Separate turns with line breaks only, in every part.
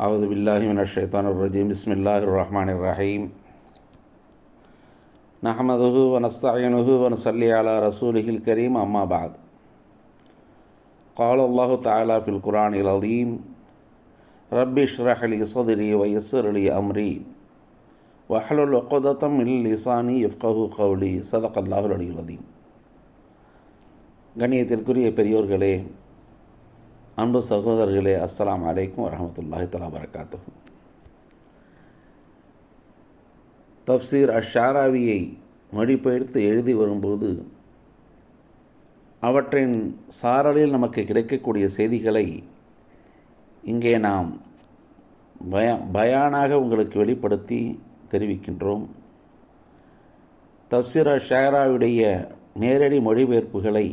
أعوذ بالله من الشيطان الرجيم بسم الله الرحمن الرحيم نحمده ونستعينه ونصلي على رسوله الكريم أما بعد قال الله تعالى في القرآن العظيم رب اشرح لي صدري ويسر لي أمري واحلل عقدة من لساني يفقه قولي صدق الله العلي العظيم கண்ணியத்திற்குரிய பெரியோர்களே அன்பு சகோதரர்களே அஸ்லாம் அலைக்கும் வரமத்துல்லாஹி தலா வரகாத்து தப்சீர் அஷாராவியை மொழிபெயர்த்து எழுதி வரும்போது அவற்றின் சாரலில் நமக்கு கிடைக்கக்கூடிய செய்திகளை இங்கே நாம் பய பயானாக உங்களுக்கு வெளிப்படுத்தி தெரிவிக்கின்றோம். தப்சீர் அஷாராவுடைய நேரடி மொழிபெயர்ப்புகளை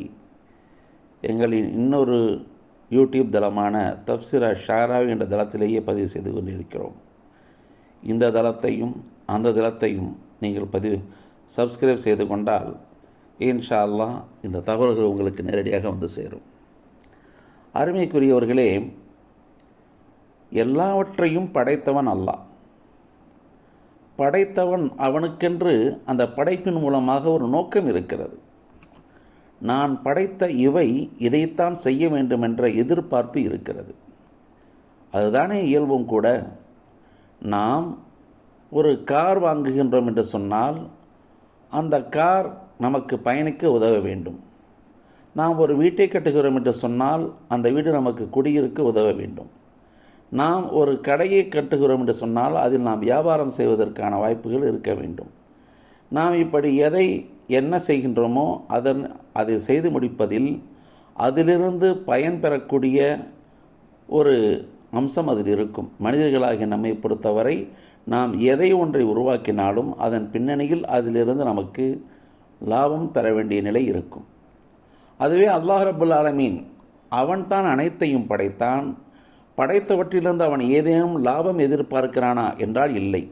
எங்களின் இன்னொரு யூடியூப் தளமான தப்சிரா ஷாராவி என்ற தளத்திலேயே பதிவு செய்து கொண்டிருக்கிறோம். இந்த தளத்தையும் அந்த தளத்தையும் நீங்கள் பதிவு சப்ஸ்கிரைப் செய்து கொண்டால் இன்ஷா அல்லாஹ் இந்த தகவல்கள் உங்களுக்கு நேரடியாக வந்து சேரும். அருமைக்குரியவர்களே எல்லாவற்றையும் படைத்தவன் அல்லாஹ் படைத்தவன் அவனுக்கென்று அந்த படைப்பின் மூலமாக ஒரு நோக்கம் இருக்கிறது. நான் படைத்த இவை இதைத்தான் செய்ய வேண்டும் என்ற எதிர்பார்ப்பு இருக்கிறது. அதுதானே இயல்பும் கூட. நாம் ஒரு கார் வாங்குகின்றோம் என்று சொன்னால் அந்த கார் நமக்கு பயணிக்க உதவ வேண்டும். நாம் ஒரு வீட்டை கட்டுகிறோம் என்று சொன்னால் அந்த வீடு நமக்கு குடியிருக்க உதவ வேண்டும். நாம் ஒரு கடையை கட்டுகிறோம் என்று சொன்னால் அதில் நாம் வியாபாரம் செய்வதற்கான வாய்ப்புகள் இருக்க வேண்டும். நாம் இப்படி எதை என்ன செய்கின்றோமோ அதன் அதை செய்து முடிப்பதில் அதிலிருந்து பயன் பெறக்கூடிய ஒரு அம்சம் அதில் இருக்கும். மனிதர்களாகிய நம்மை பொறுத்தவரை நாம் எதை ஒன்றை உருவாக்கினாலும் அதன் பின்னணியில் அதிலிருந்து நமக்கு லாபம் பெற வேண்டிய நிலை இருக்கும். அதுவே அல்லாஹ் ரபுல் ஆலமீன் அவன்தான் அனைத்தையும் படைத்தான். படைத்தவற்றிலிருந்து அவன் ஏதேனும் லாபம் எதிர்பார்க்கிறானா என்றால் இல்லை.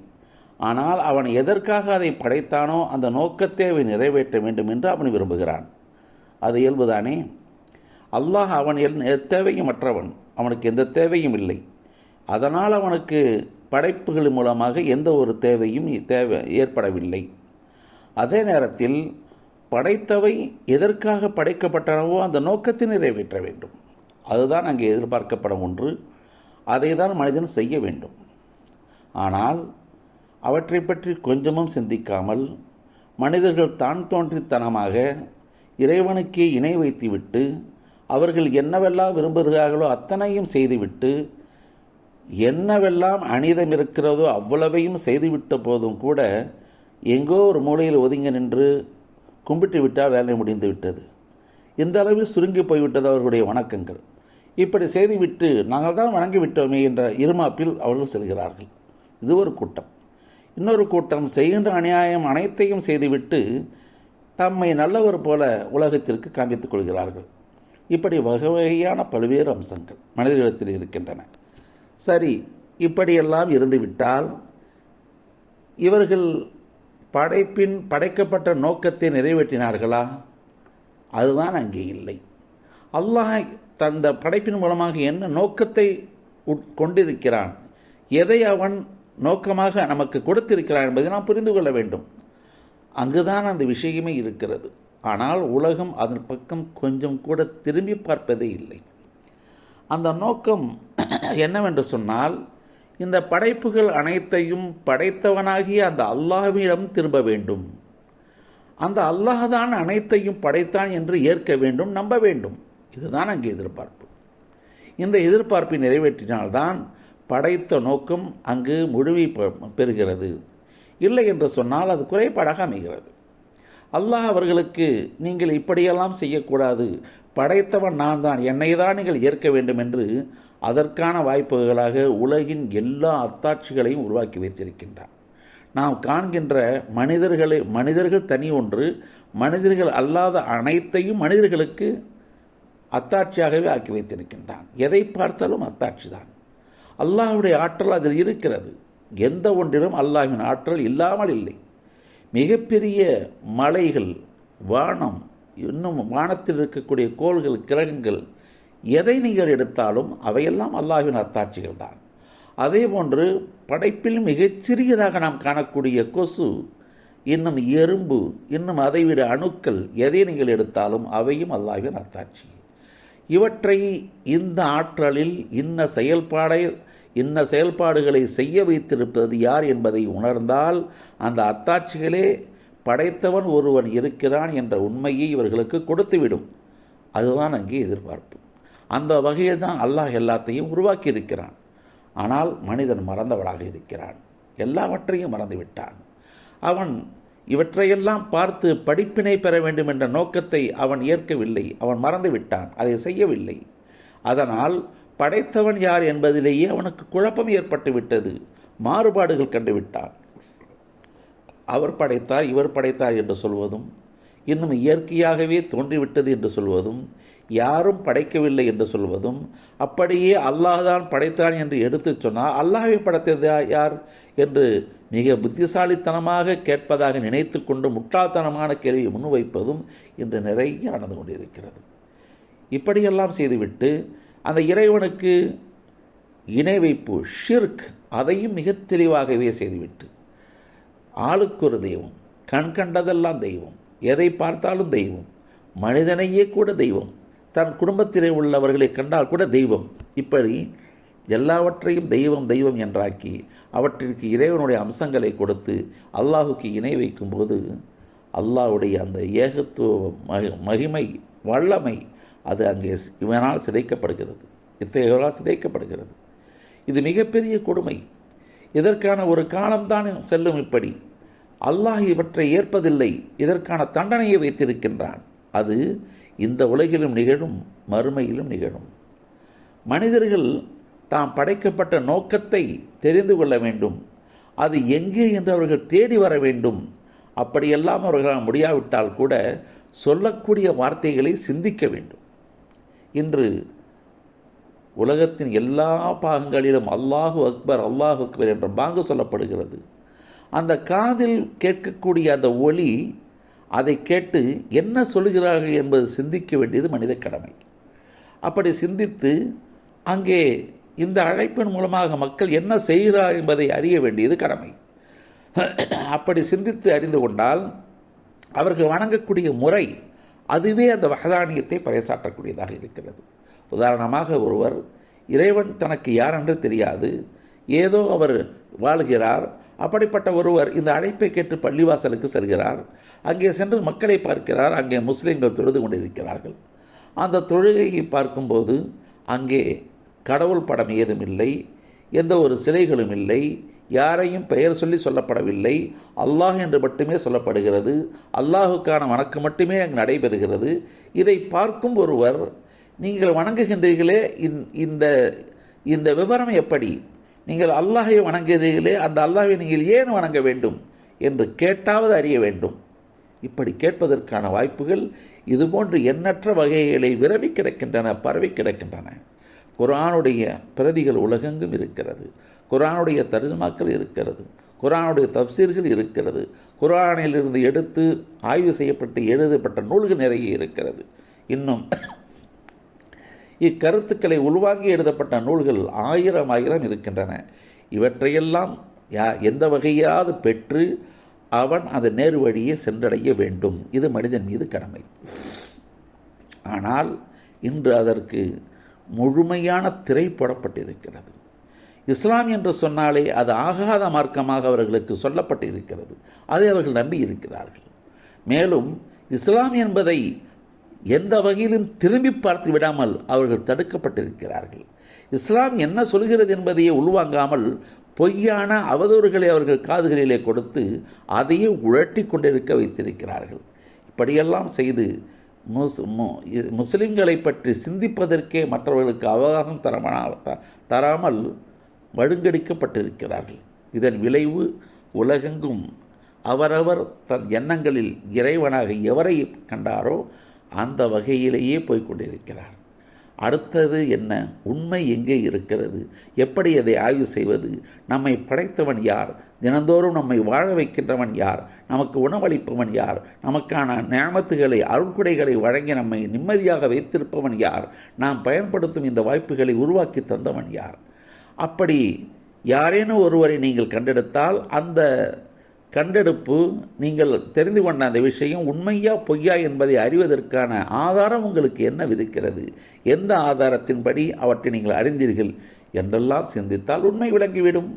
ஆனால் அவன் எதற்காக அதை படைத்தானோ அந்த நோக்கத்தை அவன் நிறைவேற்ற வேண்டும் என்று அவன் விரும்புகிறான். அது இயல்புதானே? அல்லாஹ் அவன் எல் தேவையும் மற்றவன் அவனுக்கு எந்த தேவையும் இல்லை. அதனால் அவனுக்கு படைப்புகள் மூலமாக எந்த ஒரு தேவையும் தேவை ஏற்படவில்லை. அதே நேரத்தில் படைத்தவை எதற்காக படைக்கப்பட்டனவோ அந்த நோக்கத்தை நிறைவேற்ற வேண்டும். அதுதான் அங்கே எதிர்பார்க்கப்படும் ஒன்று. அதை தான் மனிதன் செய்ய வேண்டும். ஆனால் அவற்றை பற்றி கொஞ்சமும் சிந்திக்காமல் மனிதர்கள் தான் தோன்றித்தனமாக இறைவனுக்கே இணை வைத்துவிட்டு அவர்கள் என்னவெல்லாம் விரும்புகிறார்களோ அத்தனையும் செய்துவிட்டு என்னவெல்லாம் அனிதம் இருக்கிறதோ அவ்வளவையும் செய்துவிட்ட போதும் கூட எங்கோ ஒரு மூலையில் ஒதுங்கி நின்று கும்பிட்டு விட்டால் வேலை முடிந்து விட்டது. இந்த அளவு சுருங்கி போய்விட்டது அவர்களுடைய வணக்கங்கள். இப்படி செய்துவிட்டு நாங்கள் தான் வணங்கி விட்டோமே என்ற இருமாப்பில் அவர்கள் செல்கிறார்கள். இது ஒரு கூட்டம். இன்னொரு கூட்டம் செய்கின்ற அநியாயம் அனைத்தையும் செய்துவிட்டு தம்மை நல்லவர் போல உலகத்திற்கு காண்பித்துக் கொள்கிறார்கள். இப்படி வகை வகையான பல்வேறு அம்சங்கள் மனிதர்களிடத்தில் இருக்கின்றன. சரி இப்படியெல்லாம் இருந்துவிட்டால் இவர்கள் படைப்பின் படைக்கப்பட்ட நோக்கத்தை நிறைவேற்றினார்களா? அதுதான் அங்கே இல்லை. அல்லாஹ் தந்த படைப்பின் மூலமாக என்ன நோக்கத்தை கொண்டிருக்கிறான்? எதை அவன் நோக்கமாக நமக்கு கொடுத்திருக்கிறான் என்பதை நாம் புரிந்து கொள்ள வேண்டும். அங்குதான் அந்த விஷயமே இருக்கிறது. ஆனால் உலகம் அதன் பக்கம் கொஞ்சம் கூட திரும்பி பார்ப்பதே இல்லை. அந்த நோக்கம் என்னவென்று சொன்னால் இந்த படைப்புகள் அனைத்தையும் படைத்தவனாகிய அந்த அல்லாஹ்விடம் திரும்ப வேண்டும். அந்த அல்லாஹ் தான் அனைத்தையும் படைத்தான் என்று ஏற்க வேண்டும் நம்ப வேண்டும். இதுதான் அங்கே எதிர்பார்ப்பு. இந்த எதிர்பார்ப்பை நிறைவேற்றினால்தான் படைத்த நோக்கம் அங்கு முழுமை பெறுகிறது. இல்லை என்று சொன்னால் அது குறைபாடாக அமைகிறது. அல்லாஹ் அவர்களுக்கு நீங்கள் இப்படியெல்லாம் செய்யக்கூடாது. படைத்தவன் நான் தான். என்னை தான் நீங்கள் ஏற்க வேண்டும் என்று அதற்கான வாய்ப்புகளாக உலகின் எல்லா அத்தாட்சிகளையும் உருவாக்கி வைத்திருக்கின்றான். நாம் காண்கின்ற மனிதர்களை மனிதர்கள் தனி ஒன்று. மனிதர்கள் அல்லாத அனைத்தையும் மனிதர்களுக்கு அத்தாட்சியாகவே ஆக்கி வைத்திருக்கின்றான். எதை பார்த்தாலும் அத்தாட்சி தான். அல்லாஹுடைய ஆற்றல் அதில் இருக்கிறது. எந்த ஒன்றிலும் அல்லாஹின் ஆற்றல் இல்லாமல் இல்லை. மிகப்பெரிய மலைகள் வானம் இன்னும் வானத்தில் இருக்கக்கூடிய கோள்கள் கிரகங்கள் எதை நீங்கள் எடுத்தாலும் அவையெல்லாம் அல்லாஹ்வின் அத்தாட்சிகள் தான். அதே போன்று படைப்பில் மிகச்சிறியதாக நாம் காணக்கூடிய கொசு இன்னும் எறும்பு இன்னும் அதைவிட அணுக்கள் எதை நீங்கள் எடுத்தாலும் அவையும் அல்லாவின் அத்தாட்சி. இவற்றை இந்த ஆற்றலில் இன்ன செயல்பாடை இன்ன செயல்பாடுகளை செய்ய வைத்திருப்பது யார் என்பதை உணர்ந்தால் அந்த அத்தாட்சிகளே படைத்தவன் ஒருவன் இருக்கிறான் என்ற உண்மையை இவர்களுக்கு கொடுத்துவிடும். அதுதான் அங்கே எதிர்பார்ப்பு. அந்த வகையில் தான் அல்லாஹ் எல்லாத்தையும் உருவாக்கி இருக்கிறான் ஆனால் மனிதன் மறந்தவனாக இருக்கிறான். எல்லாவற்றையும் மறந்துவிட்டான். அவன் இவற்றையெல்லாம் பார்த்து படிப்பினை பெற வேண்டும் என்ற நோக்கத்தை அவன் ஏற்கவில்லை. அவன் மறந்து விட்டான் அதை செய்யவில்லை. அதனால் படைத்தவன் யார் என்பதிலேயே அவனுக்கு குழப்பம் ஏற்பட்டு விட்டது. மாறுபாடுகள் கண்டுவிட்டான் அவர் படைத்தார் இவர் படைத்தார் என்று சொல்வதும் இன்னும் இயற்கையாகவே தோன்றிவிட்டது என்று சொல்வதும் யாரும் படைக்கவில்லை என்று சொல்வதும் அப்படியே அல்லாஹ் தான் படைத்தான் என்று எடுத்துச் சொன்னால் அல்லாஹை படைத்தது யார் என்று மிக புத்திசாலித்தனமாக கேட்பதாக நினைத்து கொண்டு முட்டாள்தனமான கேள்வியை முன்வைப்பதும் இன்று நிறைய நடந்து கொண்டிருக்கிறது. இப்படியெல்லாம் செய்துவிட்டு அந்த இறைவனுக்கு இணை வைப்பு ஷிர்க் அதையும் மிக தெளிவாகவே செய்துவிட்டு ஆளுக்கு ஒரு தெய்வம் கண் கண்டதெல்லாம் தெய்வம் எதை பார்த்தாலும் தெய்வம் மனிதனையே கூட தெய்வம் தன் குடும்பத்திலே உள்ளவர்களை கண்டால் கூட தெய்வம். இப்படி எல்லாவற்றையும் தெய்வம் தெய்வம் என்றாக்கி அவற்றிற்கு இறைவனுடைய அம்சங்களை கொடுத்து அல்லாஹுக்கு இணை வைக்கும்போது அல்லாஹுடைய அந்த ஏகத்துவ மகி மகிமை வல்லமை அது அங்கே இவனால் சிதைக்கப்படுகிறது. இத்தகையவரால் சிதைக்கப்படுகிறது. இது மிகப்பெரிய கொடுமை. இதற்கான ஒரு காலம்தான் செல்லும் இப்படி. அல்லாஹ் இவற்றை ஏற்பதில்லை. இதற்கான தண்டனையை வைத்திருக்கின்றான். அது இந்த உலகிலும் நிகழும் மறுமையிலும் நிகழும். மனிதர்கள் தாம் படைக்கப்பட்ட நோக்கத்தை தெரிந்து கொள்ள வேண்டும். அது எங்கே என்று அவர்கள் தேடி வர வேண்டும். அப்படியெல்லாம் அவர்களால் முடியாவிட்டால் கூட சொல்லக்கூடிய வார்த்தைகளை சிந்திக்க வேண்டும். இன்று உலகத்தின் எல்லா பாகங்களிலும் அல்லாஹு அக்பர் அல்லாஹு அக்பர் என்ற பாங்கு சொல்லப்படுகிறது. அந்த காதில் கேட்கக்கூடிய அந்த ஒளி அதை கேட்டு என்ன சொல்கிறார்கள் என்பது சிந்திக்க வேண்டியது மனித கடமை. அப்படி சிந்தித்து அங்கே இந்த அழைப்பின் மூலமாக மக்கள் என்ன செய்கிறார் என்பதை அறிய வேண்டியது கடமை. அப்படி சிந்தித்து அறிந்து கொண்டால் அவர்கள் வணங்கக்கூடிய முறை அதுவே அந்த வகதானியத்தை பறைசாற்றக்கூடியதாக இருக்கிறது. உதாரணமாக ஒருவர் இறைவன் தனக்கு யார் என்று தெரியாது ஏதோ அவர் வாழ்கிறார் அப்படிப்பட்ட ஒருவர் இந்த அழைப்பை கேட்டு பள்ளிவாசலுக்கு செல்கிறார் அங்கே சென்று மக்களை பார்க்கிறார் அங்கே முஸ்லீம்கள் தொழுது கொண்டிருக்கிறார்கள். அந்த தொழுகையை பார்க்கும்போது அங்கே கடவுள் படம் ஏதும் இல்லை எந்த ஒரு சிலைகளும் இல்லை யாரையும் பெயர் சொல்லி சொல்லப்படவில்லை. அல்லாஹ் என்று மட்டுமே சொல்லப்படுகிறது. அல்லாஹுக்கான வணக்கம் மட்டுமே அங்கு நடைபெறுகிறது. இதை பார்க்கும் ஒருவர் நீங்கள் வணங்குகின்றீர்களே இந்த இந்த விவரம் எப்படி? நீங்கள் அல்லாஹை வணங்குகிறீர்களே அந்த அல்லாஹை நீங்கள் ஏன் வணங்க வேண்டும் என்று கேட்டாவது அறிய வேண்டும். இப்படி கேட்பதற்கான வாய்ப்புகள் இதுபோன்று எண்ணற்ற வகைகளை விரவி கிடக்கின்றன பரவி கிடக்கின்றன. குரானுடைய பிரதிகள் உலகெங்கும் இருக்கிறது. குரானுடைய தர்ஜமாக்கள் இருக்கிறது. குரானுடைய தப்சீர்கள் இருக்கிறது. குரானிலிருந்து எடுத்து ஆய்வு செய்யப்பட்டு எழுதப்பட்ட நூல்கள் நிறைய இருக்கிறது. இன்னும் இக்கருத்துக்களை உள்வாங்கி எழுதப்பட்ட நூல்கள் ஆயிரம் ஆயிரம் இருக்கின்றன. இவற்றையெல்லாம் யா எந்த வகையாவது பெற்று அவன் அந்த நேர் வழியே சென்றடைய வேண்டும். இது மனிதன் மீது கடமை. ஆனால் இன்று அதற்கு முழுமையான திரைப்படப்பட்டிருக்கிறது. இஸ்லாம் என்று சொன்னாலே அது ஆகாத மார்க்கமாக அவர்களுக்கு சொல்லப்பட்டு இருக்கிறது அதை அவர்கள் நம்பி இருக்கிறார்கள். மேலும் இஸ்லாம் என்பதை எந்த வகையிலும் திரும்பி பார்த்து விடாமல் அவர்கள் தடுக்கப்பட்டிருக்கிறார்கள். இஸ்லாம் என்ன சொல்கிறது என்பதையே உள்வாங்காமல் பொய்யான அவதூறுகளை அவர்கள் காதுகளிலே கொடுத்து அதையே உழட்டி கொண்டிருக்க வைத்திருக்கிறார்கள். இப்படியெல்லாம் செய்து முஸ் முஸ்லிம்களை பற்றி சிந்திப்பதற்கே மற்றவர்களுக்கு அவகாசம் தரமான தராமல் வழுங்கடிக்கப்பட்டிருக்கிறார்கள். இதன் விளைவு உலகெங்கும் அவரவர் தன் எண்ணங்களில் இறைவனாக எவரை கண்டாரோ அந்த வகையிலேயே போய்கொண்டிருக்கிறார் அடுத்தது என்ன? உண்மை எங்கே இருக்கிறது? எப்படி அதை ஆய்வு செய்வது? நம்மை படைத்தவன் யார்? தினந்தோறும் நம்மை வாழ வைக்கின்றவன் யார்? நமக்கு உணவளிப்பவன் யார்? நமக்கான நியமத்துகளை அருட்குடைகளை வழங்கி நம்மை நிம்மதியாக வைத்திருப்பவன் யார்? நாம் பயன்படுத்தும் இந்த வாய்ப்புகளை உருவாக்கி தந்தவன் யார்? அப்படி யாரேனும் ஒருவரை நீங்கள் கண்டெடுத்தால் அந்த கண்டெடுப்பு நீங்கள் தெரிந்து கொண்ட அந்த விஷயம் உண்மையா பொய்யா என்பதை அறிவதற்கான ஆதாரம் உங்களுக்கு என்ன விதிக்கிறது? எந்த ஆதாரத்தின்படி அவற்றை நீங்கள் அறிந்தீர்கள்? என்றெல்லாம் சிந்தித்தால் உண்மை விளங்கிவிடும்.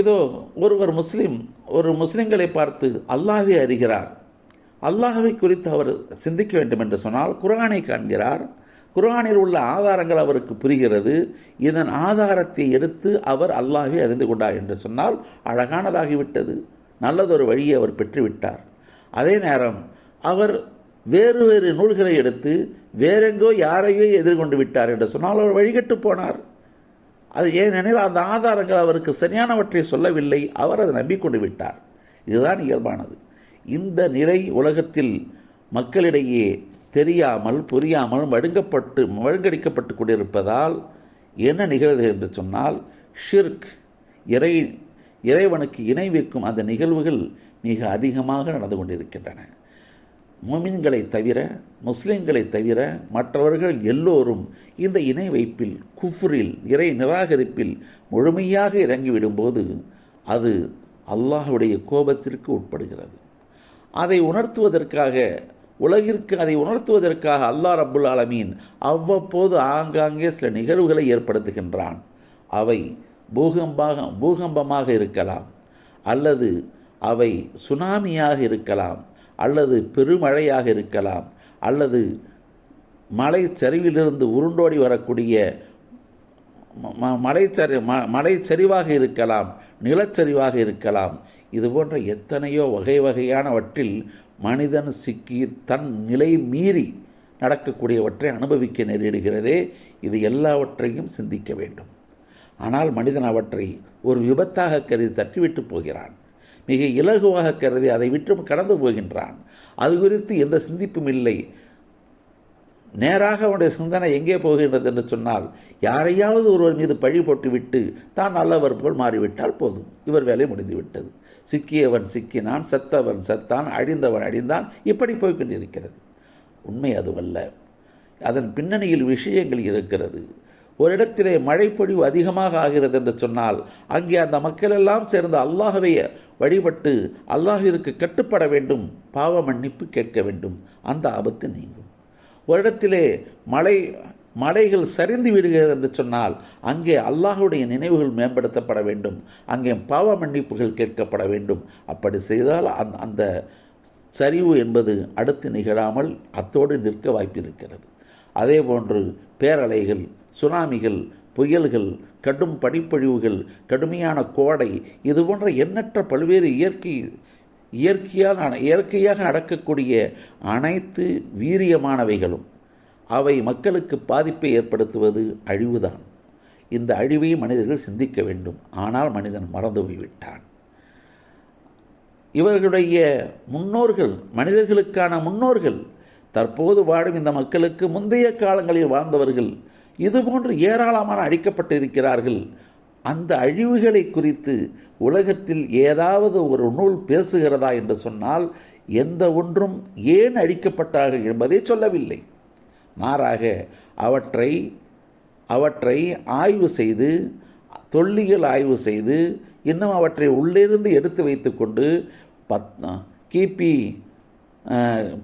இதோ ஒருவர் முஸ்லீம் ஒரு முஸ்லீம்களை பார்த்து அல்லாஹே அறிகிறார். அல்லாஹவை குறித்து அவர் சிந்திக்க வேண்டும் என்று சொன்னால் குரானை காண்கிறார். குர்ஆனில் உள்ள ஆதாரங்கள் அவருக்கு புரிகிறது. இதன் ஆதாரத்தை எடுத்து அவர் அல்லாஹே அறிந்து கொண்டார் என்று சொன்னால் அழகானதாகிவிட்டது. நல்லதொரு வழியை அவர் பெற்றுவிட்டார். அதே நேரம் அவர் வேறு வேறு நூல்களை எடுத்து வேறெங்கோ யாரையோ எதிர்கொண்டு விட்டார் என்று சொன்னால் அவர் வழிகட்டு போனார். அது ஏனெனில் அந்த ஆதாரங்கள் அவருக்கு சரியானவற்றை சொல்லவில்லை. அவர் அதை நம்பிக்கொண்டு விட்டார். இதுதான் இயல்பானது. இந்த நிலை உலகத்தில் மக்களிடையே தெரியாமல் புரியாமல் மழுங்கப்பட்டு மழுங்கடிக்கப்பட்டு கொண்டிருப்பதால் என்ன நிகழ்வு என்று சொன்னால் ஷிர்க் இறை இறைவனுக்கு இணை வைக்கும் அந்த நிகழ்வுகள் மிக அதிகமாக நடந்து கொண்டிருக்கின்றன. மோமின்களை தவிர முஸ்லிம்களை தவிர மற்றவர்கள் எல்லோரும் இந்த இணை வைப்பில் குஃப்ரில் இறை நிராகரிப்பில் முழுமையாக இறங்கிவிடும்போது அது அல்லாஹுடைய கோபத்திற்கு உட்படுகிறது. அதை உணர்த்துவதற்காக உலகிற்கு அதை உணர்த்துவதற்காக அல்லாஹ் ரபுல் ஆலமீன் அவ்வப்போது ஆங்காங்கே சில நிகழ்வுகளை ஏற்படுத்துகின்றான். அவை பூகம்பாக பூகம்பமாக இருக்கலாம் அல்லது அவை சுனாமியாக இருக்கலாம் அல்லது பெருமழையாக இருக்கலாம் அல்லது மலை சரிவிலிருந்து உருண்டோடி வரக்கூடிய மலைச்சரி ம மலைச்சரிவாக இருக்கலாம் நிலச்சரிவாக இருக்கலாம். இது போன்ற எத்தனையோ வகை வகையானவற்றில் மனிதன் சிக்கி தன் நிலை மீறி நடக்கக்கூடியவற்றை அனுபவிக்க நேரிடுகிறதே. இது எல்லாவற்றையும் சிந்திக்க வேண்டும். ஆனால் மனிதன் அவற்றை ஒரு விபத்தாக கருதி தட்டிவிட்டு போகிறான். மிக இலகுவாக கருதி அதை விட்டு கடந்து போகின்றான். அது குறித்து எந்த சிந்திப்பும் இல்லை. நேராக அவனுடைய சிந்தனை எங்கே போகின்றது என்று சொன்னால் யாரையாவது ஒருவர் மீது பழி போட்டுவிட்டு தான் நல்லவர் போல் மாறிவிட்டால் போதும். இவர் வேலை முடிந்துவிட்டது. சிக்கியவன் சிக்கினான் செத்தவன் செத்தான் அழிந்தவன் அழிந்தான் இப்படி போய்கொண்டிருக்கிறது உண்மை அதுவல்ல. அதன் பின்னணியில் விஷயங்கள் இருக்கிறது. ஒரு இடத்திலே மழைப்பொழிவு அதிகமாக ஆகிறது என்று சொன்னால் அங்கே அந்த மக்களெல்லாம் சேர்ந்து அல்லாஹவை வழிபட்டு அல்லாஹிற்கு கட்டுப்பட வேண்டும் பாவ மன்னிப்பு கேட்க வேண்டும். அந்த ஆபத்து நீங்கும். ஒரு இடத்திலே மலை மலைகள் சரிந்து விடுகிறது என்று சொன்னால் அங்கே அல்லாஹுடைய நினைவுகள் மேம்படுத்தப்பட வேண்டும். அங்கே பாவ மன்னிப்புகள் கேட்கப்பட வேண்டும். அப்படி செய்தால் அந் அந்த சரிவு என்பது அடுத்து நிகழாமல் அத்தோடு நிற்க வாய்ப்பிருக்கிறது. அதே போன்று பேரலைகள் சுனாமிகள் புயல்கள் கடும் பனிப்பொழிவுகள் கடுமையான கோடை இது போன்ற எண்ணற்ற பல்வேறு இயற்கை இயற்கையாக இயற்கையாக நடக்கக்கூடிய அனைத்து வீரியமானவைகளும் அவை மக்களுக்கு பாதிப்பை ஏற்படுத்துவது அழிவுதான். இந்த அழிவை மனிதர்கள் சிந்திக்க வேண்டும். ஆனால் மனிதன் மறந்து போய்விட்டான். இவர்களுடைய முன்னோர்கள் மனிதர்களுக்கான முன்னோர்கள் தற்போது வாடும் இந்த மக்களுக்கு முந்தைய காலங்களில் வாழ்ந்தவர்கள் இதுபோன்று ஏராளமான அழிக்கப்பட்டு இருக்கிறார்கள் அந்த அழிவுகளை குறித்து உலகத்தில் ஏதாவது ஒரு நூல் பேசுகிறதா என்று சொன்னால் எந்த ஒன்றும் ஏன் அழிக்கப்பட்டார்கள் என்பதை சொல்லவில்லை. மாறாக அவற்றை அவற்றை ஆய்வு செய்து தொல்லியல் ஆய்வு செய்து இன்னும் அவற்றை உள்ளிருந்து எடுத்து வைத்துக்கொண்டு பத் கிபி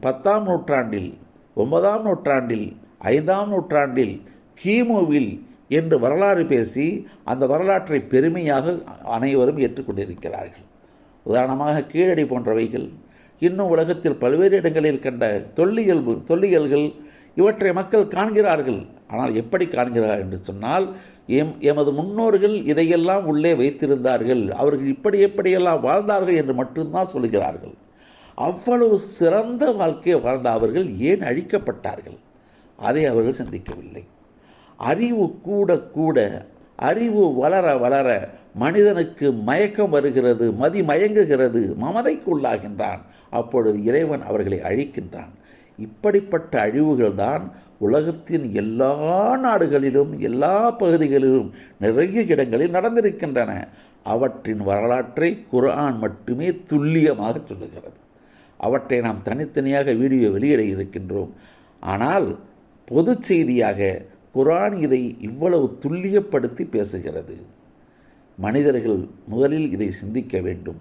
பத்தாம் நூற்றாண்டில் ஒன்பதாம் நூற்றாண்டில் ஐந்தாம் நூற்றாண்டில் கிமுவில் என்று வரலாறு பேசி அந்த வரலாற்றை பெருமையாக அனைவரும் ஏற்றுக்கொண்டிருக்கிறார்கள். உதாரணமாக கீழடி போன்றவைகள். இன்னும் உலகத்தில் பல்வேறு இடங்களில் கண்ட தொல்லியல் தொல்லியல்கள் இவற்றை மக்கள் காண்கிறார்கள். ஆனால் எப்படி காண்கிறார்கள் என்று சொன்னால் எம் எமது முன்னோர்கள் இதையெல்லாம் உள்ளே வைத்திருந்தார்கள். அவர்கள் இப்படி எப்படியெல்லாம் வாழ்ந்தார்கள் என்று மட்டும்தான் சொல்கிறார்கள். அவ்வளவு சிறந்த வாழ்க்கையை வாழ்ந்த அவர்கள் ஏன் அழிக்கப்பட்டார்கள்? அதை அவர்கள் சிந்திக்கவில்லை. அறிவு கூட கூட அறிவு வளர வளர மனிதனுக்கு மயக்கம் வருகிறது மதி மயங்குகிறது மமதைக்கு உள்ளாகின்றான் அப்பொழுது இறைவன் அவர்களை அழிக்கின்றான். இப்படிப்பட்ட அழிவுகள் தான் உலகத்தின் எல்லா நாடுகளிலும் எல்லா பகுதிகளிலும் நிறைய இடங்களில் நடந்திருக்கின்றன. அவற்றின் வரலாற்றை குரான் மட்டுமே துல்லியமாக சொல்லுகிறது. அவற்றை நாம் தனித்தனியாக வீடியோ வெளியிட இருக்கின்றோம். ஆனால் பொது செய்தியாக குரான் இதை இவ்வளவு துல்லியப்படுத்தி பேசுகிறது. மனிதர்கள் முதலில் இதை சிந்திக்க வேண்டும்.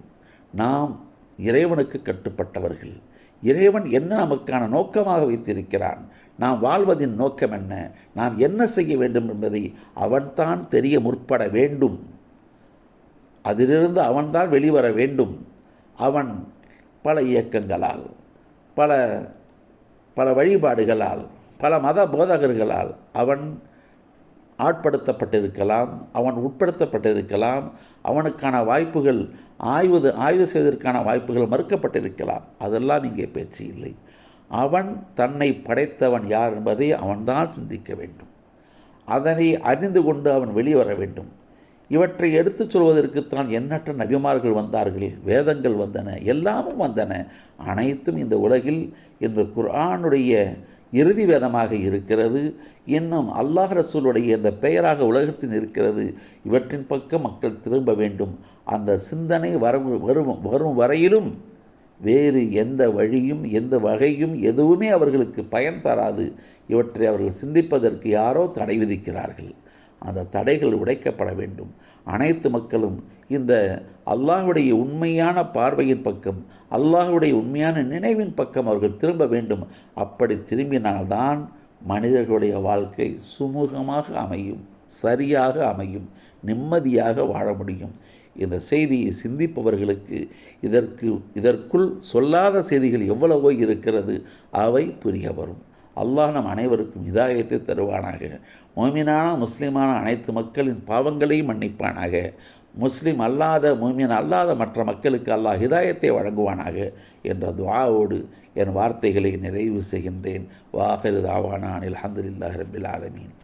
நாம் இறைவனுக்கு கட்டுப்பட்டவர்கள். இறைவன் என்ன நமக்கான நோக்கமாக வைத்திருக்கிறான்? நாம் வாழ்வதின் நோக்கம் என்ன? நாம் என்ன செய்ய வேண்டும் என்பதை அவன்தான் தெரிய முற்பட வேண்டும். அதிலிருந்து அவன்தான் வெளிவர வேண்டும். அவன் பல இயக்கங்களால் பல பல வழிபாடுகளால் பல மத போதகர்களால் அவன் ஆட்படுத்தப்பட்டிருக்கலாம் அவன் உட்படுத்தப்பட்டிருக்கலாம் அவனுக்கான வாய்ப்புகள் ஆய்வு ஆய்வு செய்வதற்கான வாய்ப்புகள் மறுக்கப்பட்டிருக்கலாம். அதெல்லாம் இங்கே பேச்சு இல்லை. அவன் தன்னை படைத்தவன் யார் என்பதை அவன்தான் சிந்திக்க வேண்டும். அதனை அறிந்து கொண்டு அவன் வெளிவர வேண்டும். இவற்றை எடுத்துச் சொல்வதற்குத்தான் எண்ணற்ற நபிமார்கள் வந்தார்கள் வேதங்கள் வந்தன எல்லாமும் வந்தன. அனைத்தும் இந்த உலகில் இந்த குர்ஆனுடைய இறுதி வேதமாக இருக்கிறது. இன்னும் அல்லாஹ் ரசூலுடைய இந்த பெயராக உலகத்தில் இருக்கிறது. இவற்றின் பக்கம் மக்கள் திரும்ப வேண்டும். அந்த சிந்தனை வரும் வரும் வரும் வரையிலும் வேறு எந்த வழியும் எந்த வகையும் எதுவுமே அவர்களுக்கு பயன் தராது. இவற்றை அவர்கள் சிந்திப்பதற்கு யாரோ தடை விதிக்கிறார்கள். அந்த தடைகள் உடைக்கப்பட வேண்டும். அனைத்து மக்களும் இந்த அல்லாஹுடைய உண்மையான பார்வையின் பக்கம் அல்லாஹுடைய உண்மையான நினைவின் பக்கம் அவர்கள் திரும்ப வேண்டும். அப்படி திரும்பினால்தான் மனிதர்களுடைய வாழ்க்கை சுமூகமாக அமையும் சரியாக அமையும் நிம்மதியாக வாழ முடியும். இந்த செய்தியை சிந்திப்பவர்களுக்கு இதற்கு இதற்குள் சொல்லாத செய்திகள் எவ்வளவோ இருக்கிறது அவை புரிய வரும். அல்லாஹ் நம் அனைவருக்கும் இதாயத்தை தருவானாக. மோமினான முஸ்லீமான அனைத்து மக்களின் பாவங்களையும் மன்னிப்பானாக. முஸ்லீம் அல்லாத மோமியன் அல்லாத மற்ற மக்களுக்கு அல்லாஹ் ஹிதாயத்தை வழங்குவானாக என்ற துவாவோடு என் வார்த்தைகளை நிறைவு செய்கின்றேன். வாஹரு தாவானான் அலமதுல்லாஹ் ரபில் ஆலமீன்.